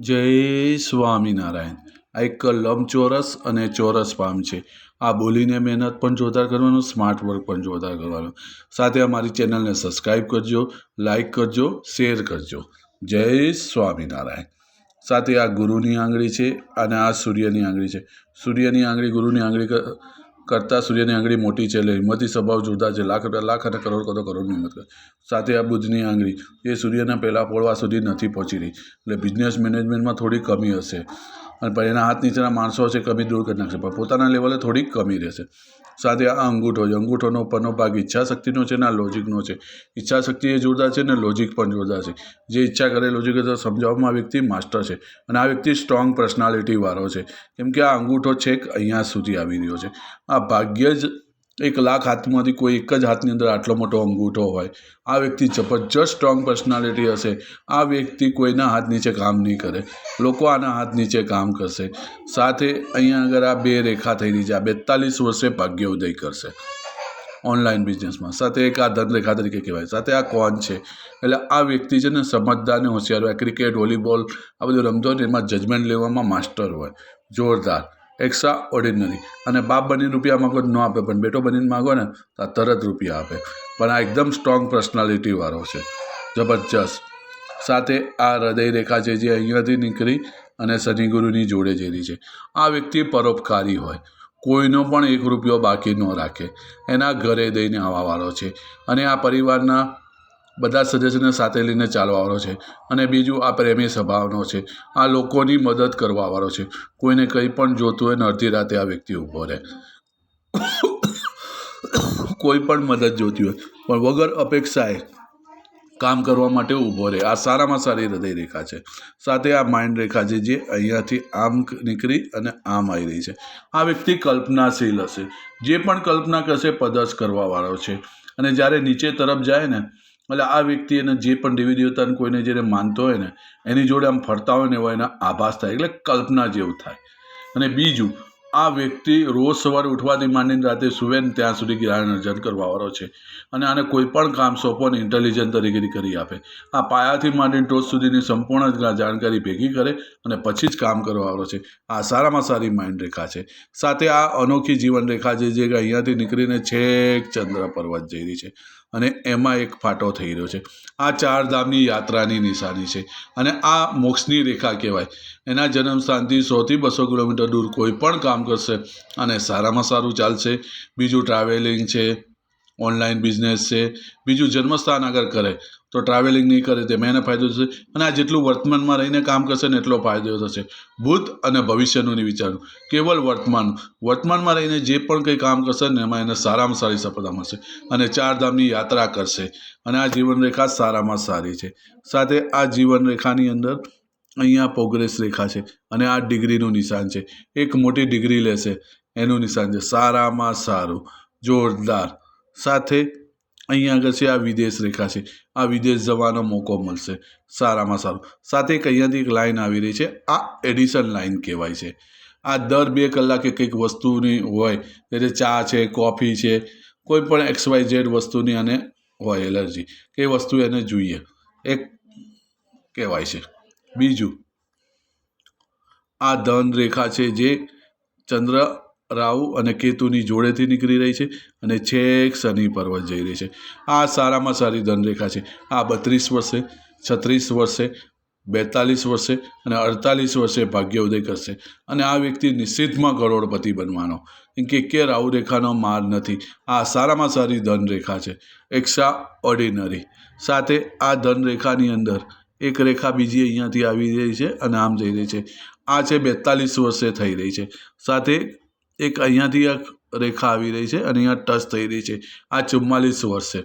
જય સ્વામિનારાયણ. આ એક લંબચોરસ અને ચોરસ પામ છે. આ બોલીને મહેનત પણ જોરદાર કરવાનું, સ્માર્ટ વર્ક પણ જોરદાર કરવાનું. સાથે અમારી ચેનલને સબસ્ક્રાઈબ કરજો લાઈક કરજો, શેર કરજો. જય સ્વામિનારાયણ. સાથે આ ગુરુની આંગળી છે અને આ સૂર્યની આંગળી છે. સૂર્યની આંગળી ગુરુની આંગળી કરતાં સૂર્યની આંગળી મોટી છે એટલે હિંમતી સ્વભાવ જુદા છે, લાખ લાખ અને કરોડ કરોડ કરોડની હિંમત કરે. સાથે આ બુધની આંગળી, એ સૂર્યના પહેલાં પોળવા સુધી નથી પહોંચી રહી. એટલે બિઝનેસ મેનેજમેન્ટમાં થોડી કમી હશે. અને પણ એના હાથ નીચેના માણસો છે કમી દૂર કરી નાખશે, પણ પોતાના લેવલે થોડીક કમી રહેશે. સાથે આ અંગૂઠો છે. અંગૂઠોનો ઉપરનો ભાગ ઈચ્છા શક્તિનો છે ને આ લોજિકનો છે. ઈચ્છા શક્તિ એ જોરદાર છે ને લોજિક પણ જોરદાર છે. જે ઈચ્છા કરે લોજિક સમજાવવામાં આ વ્યક્તિ માસ્ટર છે અને આ વ્યક્તિ સ્ટ્રોંગ પર્સનાલિટીવાળો છે. કેમ કે આ અંગૂઠો છેક અહીંયા સુધી આવી રહ્યો છે. આ ભાગ્ય જ એક લાખ હાથમાંથી કોઈ એક જ હાથની અંદર આટલો મોટો અંગૂઠો હોય. આ વ્યક્તિ જબરજસ્ત સ્ટ્રોંગ પર્સનાલિટી હશે. આ વ્યક્તિ કોઈના હાથ નીચે કામ નહીં કરે. લોકો આના હાથ નીચે કામ કરશે. સાથે અહીંયા આગળ આ બે રેખા રહી છે. આ બેતાલીસ વર્ષે ભાગ્ય ઉદય કરશે. ઓનલાઈન બિઝનેસમાં સાથે એક આ ધનરેખા તરીકે કહેવાય. સાથે આ કોન છે. એટલે આ વ્યક્તિ છે ને સમજદાર ને હોશિયાર હોય. ક્રિકેટ વોલીબોલ આ બધું રમતો ને એમાં જજમેન્ટ લેવામાં માસ્ટર હોય. જોરદાર. એક્સ્ટ્રા ઓર્ડિનરી અને બાપ બનીને રૂપિયા માગો ન આપે, પણ બેટો બનીને માગો ને તો આ તરત રૂપિયા આપે. પણ આ એકદમ સ્ટ્રોંગ પર્સનાલિટીવાળો છે. જબરજસ્ત. સાથે આ હૃદય રેખા છે જે અહીંયાથી નીકળી અને શનિ ગુરુની જોડે જઈ છે. આ વ્યક્તિ પરોપકારી હોય. કોઈનો પણ એક રૂપિયો બાકી ન રાખે. એના ઘરે દઈને આવવાવાળો છે. અને આ પરિવારના બધા સદસ્યોને સાથે લઈને ચાલવાવાળો છે અને બીજું આ પ્રેમી સ્વભાવનો છે. આ લોકોની મદદ કરવાવાળો છે. કોઈને કંઈ પણ જોતું હોય ને અડધી રાતે આ વ્યક્તિ ઊભો રહે. કોઈ પણ મદદ જોતી હોય. પણ વગર અપેક્ષાએ કામ કરવા માટે ઊભો રહે. આ સારામાં સારી હૃદય રેખા છે. સાથે આ માઇન્ડ રેખા છે જે અહીંયાથી આમ નીકળી અને આમ આવી રહી છે. આ વ્યક્તિ કલ્પનાશીલ હશે. જે પણ કલ્પના કરશે પદસ કરવાવાળો છે. અને જ્યારે નીચે તરફ જાય ને એટલે આ વ્યક્તિ એને જે પણ દેવી દેવતાને કોઈને જેને માનતો હોય ને, એની જોડે આમ ફરતા હોય ને એવો એના આભાસ થાય, એટલે કલ્પના જેવું થાય. અને બીજું, આ વ્યક્તિ રોજ સવારે ઉઠવાથી માંડીને રાતે સુવે ને ત્યાં સુધી જ્ઞાન અર્જન કરવાવાળો છે. અને આને કોઈ પણ કામ સોંપો ને ઇન્ટેલિજન્ટ તરીકે કરી આપે. આ પાયાથી માંડીને ટોચ સુધીની સંપૂર્ણ જાણકારી ભેગી કરે અને પછી જ કામ કરવાવાળો છે. આ સારામાં સારી માઇન્ડ રેખા છે. સાથે આ અનોખી જીવન રેખા છે, જે અહીંયાથી નીકળીને છેક ચંદ્ર પર્વત જઈ રહી છે. અને એમાં એક ફાટો થઈ રહ્યો છે. આ ચાર ધામની યાત્રાની નિશાની છે અને આ મોક્ષની રેખા કહેવાય. એના જન્મ સ્થાનથી સોથી બસો કિલોમીટર દૂર કોઈ પણ કામ કરશે અને સારામાં સારું ચાલશે. બીજું ટ્રાવેલિંગ છે. ઓનલાઈન બિઝનેસ છે, બીજું જન્મસ્થાન આગળ કરે, તો ટ્રાવેલિંગ નહીં કરે તેમાં એને ફાયદો થશે અને આ જેટલું વર્તમાનમાં રહીને કામ કરશે ને એટલો ફાયદો થશે. ભૂત અને ભવિષ્યનું નહીં વિચારવું, કેવલ વર્તમાન વર્તમાનમાં રહીને જે પણ કંઈ કામ કરશે ને એમાં એને સારામાં સારી સફળતા મળશે અને ચાર ધામની યાત્રા કરશે અને આ જીવનરેખા સારામાં સારી છે. સાથે આ જીવનરેખાની અંદર અહીંયા પ્રોગ્રેસ રેખા છે અને આ ડિગ્રીનું નિશાન છે. એક મોટી ડિગ્રી લેશે, એનું નિશાન છે સારામાં સારું, જોરદાર. સાથે અહીંયા આગળ છે, આ વિદેશ રેખા છે. આ વિદેશ જવાનો મોકો મળશે. સારામાં સારું. સાથે એક અહીંયાથી એક લાઈન આવી રહી છે, આ એડિશન લાઈન કહેવાય છે. આ દર બે કલાકે કંઈક વસ્તુની હોય, એટલે ચા છે, કોફી છે, કોઈ પણ એક્સ વાય ઝેડ વસ્તુની અને હોય એલર્જી, કે વસ્તુ એને જોઈએ. એક કહેવાય છે. બીજું, આ ધન રેખા છે, જે ચંદ્ર રાહુ અને કેતુની જોડેથી નીકળી રહી છે અને છેક શનિ પર્વત જઈ રહી છે. આ સારામાં સારી ધનરેખા છે. આ બત્રીસ વર્ષે, છત્રીસ વર્ષે, બેતાલીસ વર્ષે અને અડતાલીસ વર્ષે ભાગ્ય ઉદય કરશે. અને આ વ્યક્તિ નિશ્ચિતમાં કરોડપતિ બનવાનો. કેમ કે કે રાહુ રેખાનો માર નથી. આ સારામાં સારી ધનરેખા છે. એક્સ્ટ્રા ઓર્ડિનરી સાથે આ ધનરેખાની અંદર એક રેખા બીજી અહીંયાથી આવી રહી છે અને આમ જઈ રહી છે. આ છે બેતાલીસ વર્ષે થઈ રહી છે. સાથે એક અહીંયાથી એક રેખા આવી રહી છે અને અહીંયા ટચ થઈ રહી છે. આ ચુમ્માલીસ વર્ષે.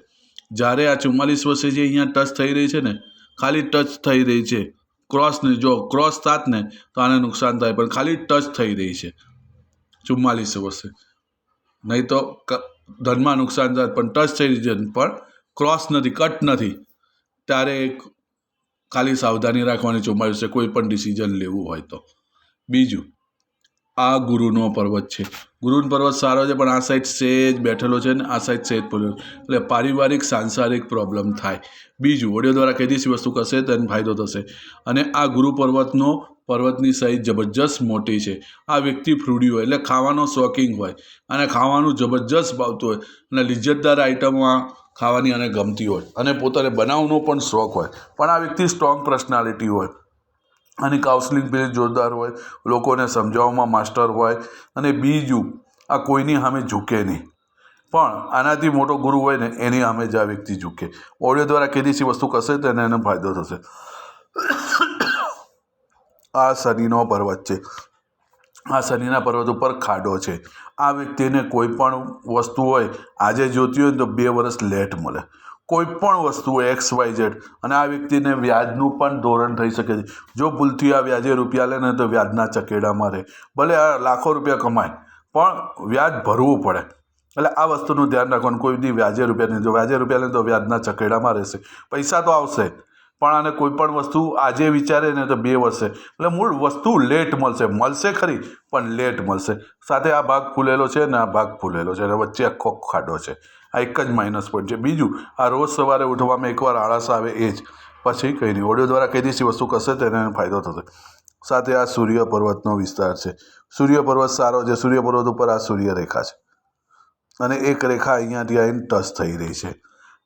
જ્યારે આ ચુમ્માલીસ વર્ષે જે અહીંયા ટચ થઈ રહી છે ને, ખાલી ટચ થઈ રહી છે. ક્રોસને, જો ક્રોસ થાત ને, તો આને નુકસાન થાય, પણ ખાલી ટચ થઈ રહી છે. ચુમ્માલીસ વર્ષે. નહીં તો ધનમાં નુકસાન થાય પણ ટચ થઈ રહી છે, પણ ક્રોસ નથી, કટ નથી. ત્યારે ખાલી સાવધાની રાખવાની ચુમ્માલીસ છે કોઈ પણ ડિસિઝન લેવું હોય તો. બીજું આ ગુરુનો પર્વત છે. ગુરુનો પર્વત સારો છે, પણ આ સાઈડ સેજ બેઠેલો છે ને આ સાઈડ સેજ પડ્યો એટલે પારિવારિક, સાંસારિક પ્રોબ્લેમ થાય. બીજું ઓડિયો દ્વારા કઈ વસ્તુ કરશે? તેને ફાયદો થશે. અને આ ગુરુ પર્વતનો, પર્વતની સાઈઝ જબરજસ્ત મોટી છે. આ વ્યક્તિ ફ્રૂડી હોય, એટલે ખાવાનો શોખીન હોય. અને ખાવાનું જબરજસ્ત ભાવતું હોય. અને લિજ્જતદાર આઈટમમાં ખાવાની અને ગમતી હોય. અને પોતાને બનાવવાનો પણ શોખ હોય. પણ આ વ્યક્તિ સ્ટ્રોંગ પર્સનાલિટી હોય. અને કાઉન્સલિંગ પેજ જોરદાર હોય, લોકોને સમજાવવામાં માસ્ટર હોય, અને બીજું, આ કોઈની સામે ઝૂકે નહીં. પણ આનાથી મોટો ગુરુ હોય ને, એની સામે જ આ વ્યક્તિ ઝૂકે. ઓડિયો દ્વારા દિવસી વસ્તુ કરશે તો એને એને ફાયદો થશે. આ શનિનો પર્વત છે. આ શનિના પર્વત ઉપર ખાડો છે. આ વ્યક્તિને કોઈ પણ વસ્તુ હોય, આજે જોતી હોય તો બે વર્ષ લેટ મળે. કોઈ પણ વસ્તુ એક્સ, વાય, ઝેડ અને આ વ્યક્તિને વ્યાજનું પણ ધોરણ થઈ શકે છે. જો ભૂલથી આ વ્યાજે રૂપિયા લે ને તો વ્યાજના ચકેડામાં રહે. ભલે આ લાખો રૂપિયા કમાય, પણ વ્યાજ ભરવું પડે. એટલે આ વસ્તુનું ધ્યાન રાખવાનું. કોઈ બી વ્યાજે રૂપિયા નહીં જો વ્યાજે રૂપિયા લે તો વ્યાજના ચકેડામાં રહેશે. પૈસા તો આવશે પણ આને કોઈ પણ વસ્તુ આજે વિચારે ને તો બે વર્ષે. એટલે મૂળ વસ્તુ લેટ મળશે. મળશે ખરી, પણ લેટ મળશે. સાથે આ ભાગ ફૂલેલો છે ને આ ભાગ ફૂલેલો છે. અને વચ્ચે આખો ખાડો છે. આ એક જ માઇનસ પોઈન્ટ છે. બીજું, આ રોજ સવારે ઉઠવામાં એકવાર આળસ આવે એ જ. પછી કંઈ નહીં ઓડિયો દ્વારા કઈ દિવસી વસ્તુ કરશે તેને ફાયદો થશે. સાથે આ સૂર્ય પર્વતનો વિસ્તાર છે. સૂર્ય પર્વત સારો છે. સૂર્ય પર્વત ઉપર આ સૂર્ય રેખા છે. અને એક રેખા અહીંયાથી આવીને ટચ થઈ રહી છે.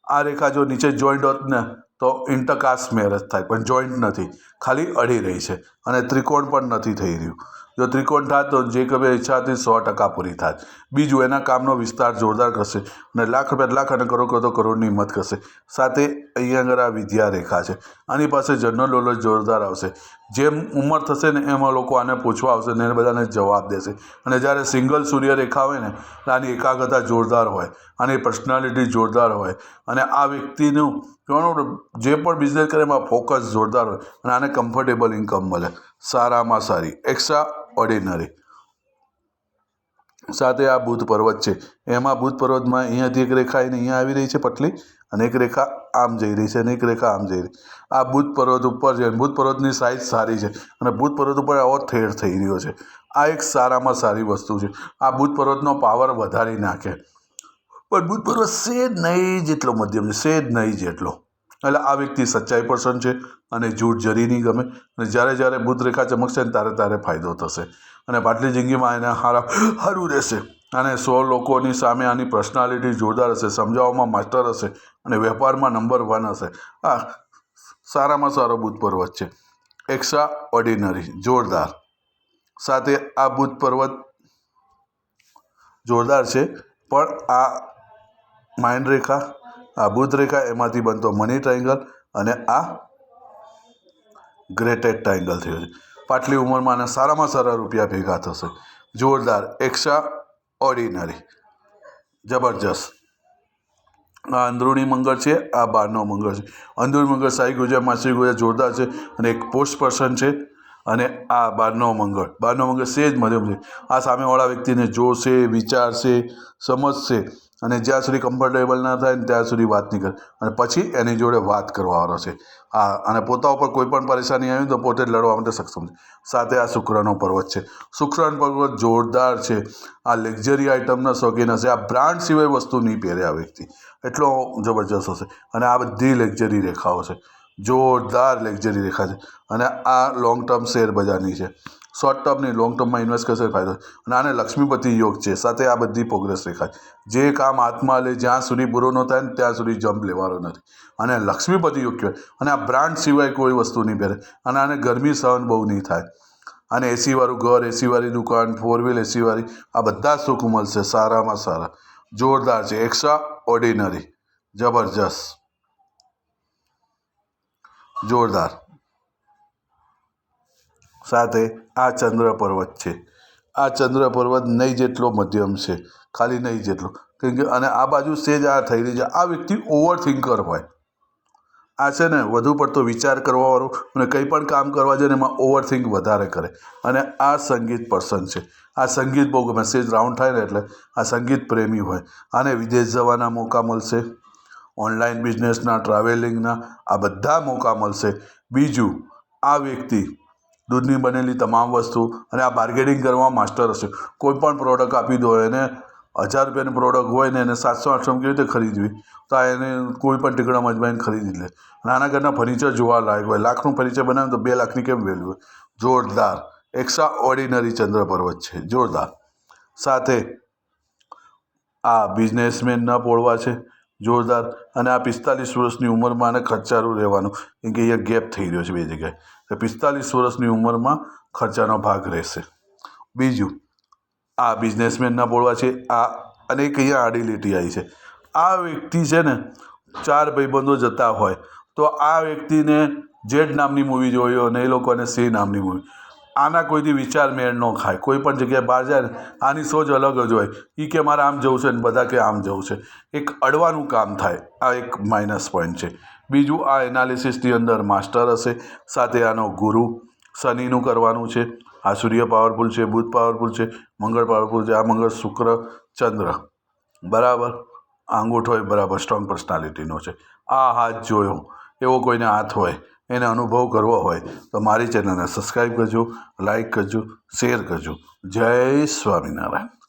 આ રેખા જો નીચે જોઈન્ટ હોત ને, તો ઇન્ટરકાસ્ટ મેરેજ થાય. પણ જોઈન્ટ નથી. ખાલી અડી રહી છે. અને ત્રિકોણ પણ નથી થઈ રહ્યું. જો ત્રિકોણ થાય તો જે કભી ઈચ્છા હતી સો ટકા પૂરી થાય. બીજું, એના કામનો વિસ્તાર જોરદાર કરશે અને લાખ રૂપિયા લાખ અને કરોડ તો કરોડની હિંમત કરશે. સાથે અહીંયા આગળ આ વિદ્યા રેખા છે. આની પાસે જનરલ નોલેજ જોરદાર આવશે. જેમ ઉંમર થશે ને એમાં લોકો આને પૂછવા આવશે ને એને બધાને જવાબ દેશે. અને જ્યારે સિંગલ સૂર્ય રેખા હોય ને આની એકાગ્રતા જોરદાર હોય, આની પર્સનાલિટી જોરદાર હોય. અને આ વ્યક્તિનું ઘણું જે પણ બિઝનેસ કરે એમાં ફોકસ જોરદાર હોય. અને આને કમ્ફર્ટેબલ ઇન્કમ મળે. સારામાં સારી એક્સ્ટ્રા ઓર્ડિનરી સાથે આ બુધ પર્વત છે. એમાં બુધ પર્વતમાં અહીંયાથી એક રેખા આવીને અહીંયા આવી રહી છે, પટલી. અને એક રેખા આમ જઈ રહી છે અને એક રેખા આમ જઈ રહી. આ બુધ પર્વત ઉપર છે બુધ પર્વતની સાઇઝ સારી છે અને બુધ પર્વત ઉપર આવો થેડ થઈ રહ્યો છે. આ એક સારામાં સારી વસ્તુ છે. આ બુધ પર્વતનો પાવર વધારી નાખે. પણ બુધ પર્વત સેજ નહીં જેટલો મધ્યમ છે સેજ નહીં જેટલો. એટલે આ વ્યક્તિ સચ્ચાઈ પર્સન છે અને જૂઠ જરી નહીં ગમે. અને જ્યારે જ્યારે બુધ રેખા ચમકશે ને ત્યારે તારે ફાયદો થશે. અને પાટલી જિંદગીમાં એને હારા સારું રહેશે. અને સો લોકોની સામે આની પર્સનાલિટી જોરદાર હશે, સમજાવવામાં માસ્ટર હશે અને વેપારમાં નંબર વન હશે. આ સારામાં સારો બુધ પર્વત છે. એક્સ્ટ્રા ઓર્ડિનરી જોરદાર. સાથે આ બુધ પર્વત જોરદાર છે, પણ આ માઇન્ડ રેખા, આ બુદ્ધ રેખા એમાંથી બનતો મની ટ્રાયંગલ અને આ ગ્રેટેડ ટ્રાયંગલ થયો છે. પાટલી ઉંમરમાં આને સારામાં સારા રૂપિયા ભેગા થશે. જોરદાર એક્સ્ટ્રા ઓર્ડિનરી જબરજસ્ત. આ અંદરૂણી મંગળ છે, આ બહારનો મંગળ છે. અંદરૂણી મંગળ સાઈ ગુજરાત માસી ગુજરાત જોરદાર છે અને એક પોસ્ટ પર્સન છે અને આ બહારનો મંગળ. બહારનો મંગળ સેજ મધ્યમ છે. આ સામેવાળા વ્યક્તિને જોશે, વિચારશે, સમજશે. અને જ્યાં સુધી કમ્ફર્ટેબલ ના થાય ને ત્યાં સુધી વાત નહીં કરે. અને પછી એની જોડે વાત કરવાવાળો છે. આ, અને પોતા ઉપર કોઈ પણ પરેશાની આવી તો પોતે લડવા માટે સક્ષમ છે. સાથે આ શુક્રનો પર્વત છે. શુક્રનો પર્વત જોરદાર છે. આ લક્ઝરી આઇટમના શોખીન હશે. આ બ્રાન્ડ સિવાય વસ્તુ નહીં પહેરે આ વ્યક્તિ. એટલો જબરજસ્ત હશે. અને આ બધી લક્ઝરી રેખાઓ છે. જોરદાર લક્ઝરી રેખા છે. અને આ લોંગ ટર્મ શેર બજારની છે. શોર્ટ ટર્મની લોંગ ટર્મમાં ઇન્વેસ્ટ કરશે ફાયદો. અને આને લક્ષ્મીપતિ યોગ છે, સાથે આ બધી પ્રોગ્રેસ રેખા જે કામ હાથમાં લે જ્યાં સુધી પૂરો ન થાય ને ત્યાં સુધી જમ્પ લેવાનો નથી. અને લક્ષ્મીપતિ યોગ કહેવાય. અને આ બ્રાન્ડ સિવાય કોઈ વસ્તુ નહીં પહેરે. અને આને ગરમી સહન બહુ નહીં થાય. અને એસીવાળું ઘર એસીવાળી દુકાન ફોર વ્હીલ એસીવાળી આ બધા સુખ મળશે, સારામાં સારા. જોરદાર છે એક્સ્ટ્રા ઓર્ડિનરી જબરજસ્ત. જોરદાર. સાથે આ ચંદ્ર પર્વત છે. આ ચંદ્ર પર્વત નહીં જેટલો મધ્યમ છે, ખાલી નહીં જેટલો. કેમ કે અને આ બાજુ સેજ આ થઈ રહી છે આ વ્યક્તિ ઓવર થિંકર હોય. આ છે ને, વધુ પડતો વિચાર કરવાવાળો અને કંઈ પણ કામ કરવા જાય એમાં ઓવર થિંક વધારે કરે. અને આ સંગીત પર્સન છે. આ સંગીત બહુ ગમે. સેજ રાઉન્ડ થાય ને એટલે આ સંગીત પ્રેમી હોય. આને વિદેશ જવાના મોકા મળશે. ઓનલાઈન બિઝનેસના, ટ્રાવેલિંગના આ બધા મોકા મળશે. બીજું, આ વ્યક્તિ દૂધની બનેલી તમામ વસ્તુ અને આ બાર્ગેનિંગ કરવામાં માસ્ટર હશે. કોઈ પણ પ્રોડક્ટ આપી દો એને હજાર રૂપિયાની પ્રોડક્ટ હોય ને એને સાતસો આઠસો કેવી રીતે ખરીદવી? તો આ એને કોઈ પણ ટીકડા અજમાઈને ખરીદી લે. નાના ઘરના ફર્નિચર જોવા લાયક હોય. લાખનું ફર્નિચર બનાવે તો બે લાખની કેમ વેલ્યુ જોરદાર. એક્સ્ટ્રા ઓર્ડિનરી ચંદ્ર પર્વત છે. જોરદાર. સાથે આ બિઝનેસમેનના પોળવા છે. જોરદાર અને આ પિસ્તાલીસ વર્ષની ઉંમરમાં આને ખર્ચારું રહેવાનું, કેમ કે અહીંયા ગેપ થઈ રહ્યો છે બે જગ્યાએ. પિસ્તાલીસ વર્ષની ઉંમરમાં ખર્ચાનો ભાગ રહેશે. બીજું, આ બિઝનેસમેનના બોલવા છે, આ અને એક અહીંયા આડી લીટી આવી છે. આ વ્યક્તિ છે ને, ચાર ભાઈબંધો જતા હોય, તો આ વ્યક્તિને જેડ નામની મૂવી જોઈ અને એ લોકોને સિંહ નામની મૂવી આના કોઈથી વિચાર મેળ ન ખાય. કોઈ પણ જગ્યાએ બહાર જાય ને આની સોચ અલગ જ હોય. એ કે મારે આમ જવું છે ને બધા કે આમ જવું છે. એક અડવાનું કામ થાય. આ એક માઇનસ પોઈન્ટ છે. બીજું આ એનાલિસિસની અંદર માસ્ટર હશે. સાથે આનો ગુરુ શનિનું કરવાનું છે. આ સૂર્ય પાવરફુલ છે, બુધ પાવરફુલ છે, મંગળ પાવરફુલ છે, આ મંગળ શુક્ર, ચંદ્ર. બરાબર? આંગૂઠો હોય બરાબર સ્ટ્રોંગ પર્સનાલિટીનો છે. આ હાથ જોયો. એવો કોઈને હાથ હોય એને અનુભવ કરવો હોય તો મારી ચેનલને સબસ્ક્રાઈબ કરજો લાઈક કરજો, શેર કરજો. જય સ્વામિનારાયણ.